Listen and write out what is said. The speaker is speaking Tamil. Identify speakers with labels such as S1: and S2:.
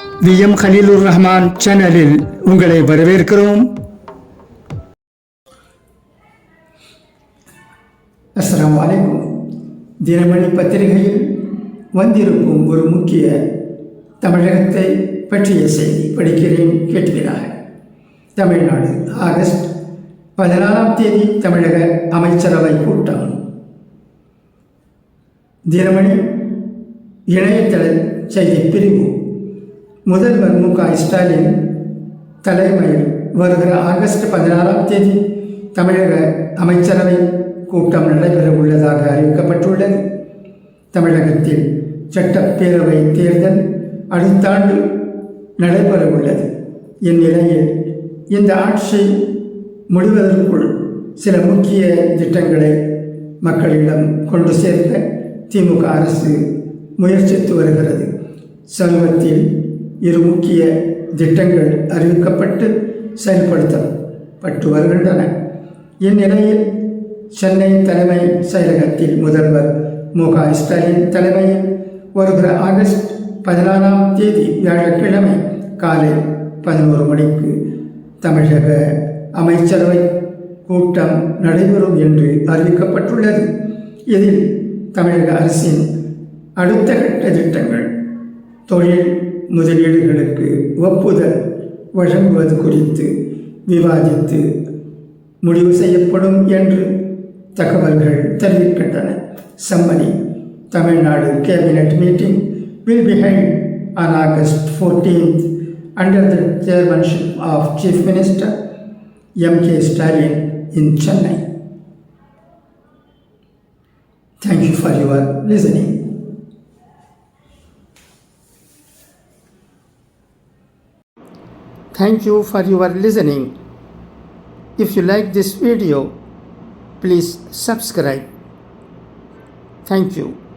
S1: வி எம் ஹலீலுர் ரஹ்மான் சேனலில் உங்களை வரவேற்கிறோம். அஸ்லாம் வலைக்கும் தினமணி பத்திரிகையில் வந்திருக்கும் ஒரு முக்கிய தமிழகத்தை பற்றிய செய்தி படிக்கிறேன் கேட்கிறார். தமிழ்நாடு ஆகஸ்ட் பதினாலாம் தேதி தமிழக அமைச்சரவை கூட்டம். தினமணி இணையதள செய்தி பிரிவு முதல்வர் மு க ஸ்டாலின் தலைமையில் வருகிற ஆகஸ்ட் பதினாறாம் தேதி தமிழக அமைச்சரவை கூட்டம் நடைபெற உள்ளதாக அறிவிக்கப்பட்டுள்ளது. தமிழகத்தில் சட்டப்பேரவை தேர்தல் அடுத்த ஆண்டு நடைபெற உள்ளது. இந்நிலையில் இந்த ஆட்சி முடிவதற்குள் சில முக்கிய திட்டங்களை மக்களிடம் கொண்டு சேர்க்க திமுக அரசு முயற்சித்து வருகிறது. சமீபத்தில் இரு முக்கிய திட்டங்கள் அறிவிக்கப்பட்டு செயல்படுத்தப்பட்டு வருகின்றன இந்நிலையில் சென்னை தலைமை செயலகத்தில் முதல்வர் மு க ஸ்டாலின் தலைமையில் வருகிற ஆகஸ்ட் பதினாறாம் தேதி வியாழக்கிழமை காலை பதினோரு மணிக்கு தமிழக அமைச்சரவை கூட்டம் நடைபெறும் என்று அறிவிக்கப்பட்டுள்ளது. இதில் தமிழக அரசின் அடுத்த கட்ட திட்டங்கள் தொழில் முதலீடுகளுக்கு ஒப்புதல் வழங்குவது குறித்து விவாதித்து முடிவு செய்யப்படும் என்று தகவல்கள் தெரிவிக்கின்றன summary Tamil Nadu cabinet meeting will be held on August 14th under the chairmanship of Chief Minister M.K. Stalin in Chennai. Thank you for your listening. Thank you for your listening. If you like this video, please subscribe. Thank you.